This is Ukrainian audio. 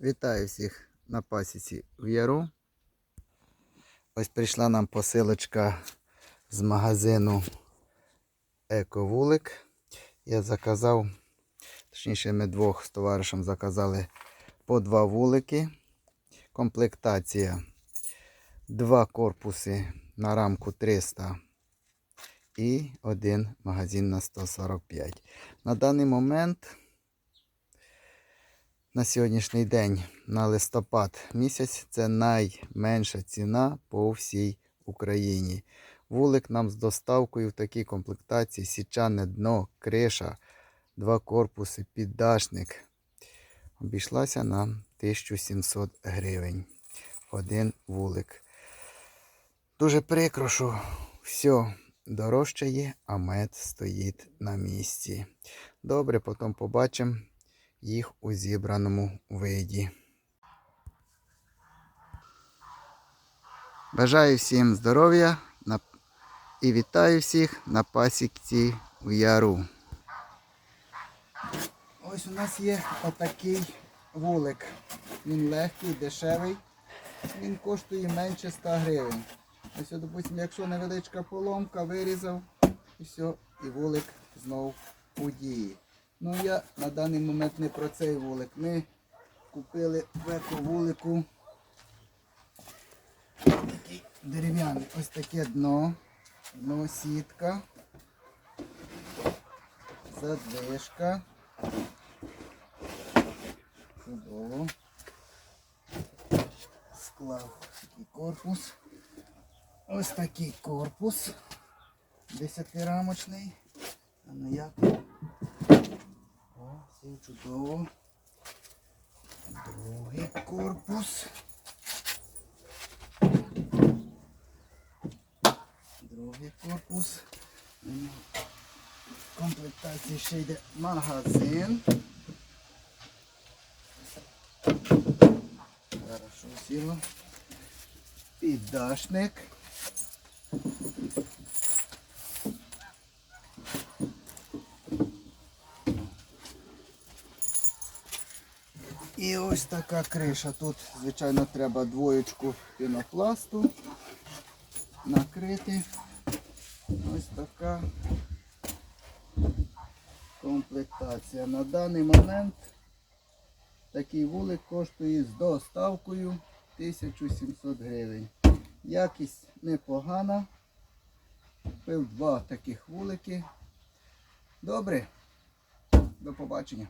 Вітаю всіх на пасіці в Яру. Ось прийшла нам посилочка з магазину Ековулик. Я заказав, точніше, ми двох з товаришем заказали по два вулики. Комплектація. Два корпуси на рамку 300 і один магазин на 145. На даний момент на сьогоднішній день на листопад місяць це найменша ціна по всій Україні. Вулик нам з доставкою в такій комплектації, січане дно, криша, два корпуси, піддашник. Обійшлася нам 1700 гривень. Один вулик. Дуже прикро, що все дорожчає, а мед стоїть на місці. Добре, потім побачимо їх у зібраному виді. Бажаю всім здоров'я і вітаю всіх на пасіці в яру. Ось у нас є отакий вулик. Він легкий, дешевий. Він коштує менше 100 гривень. Ось, от, допустим, якщо невеличка поломка, вирізав і все, і вулик знов у дії. Ну я на даний момент не про цей вулик. Ми купили в ековулику такий дерев'яний. Ось таке дно, дно сітка, задвижка. Чудово. Склав такий корпус. Ось такий корпус. Десятирамочний. А ну як? Все чудово. Другий корпус. Другий корпус. В комплектації ще йде магазин. Хорошо сіло. Піддашник. І ось така криша. Тут, звичайно, треба двоєчку пінопласту накрити. Ось така комплектація. На даний момент такий вулик коштує з доставкою 1700 гривень. Якість непогана. Купив два таких вулики. Добре. До побачення.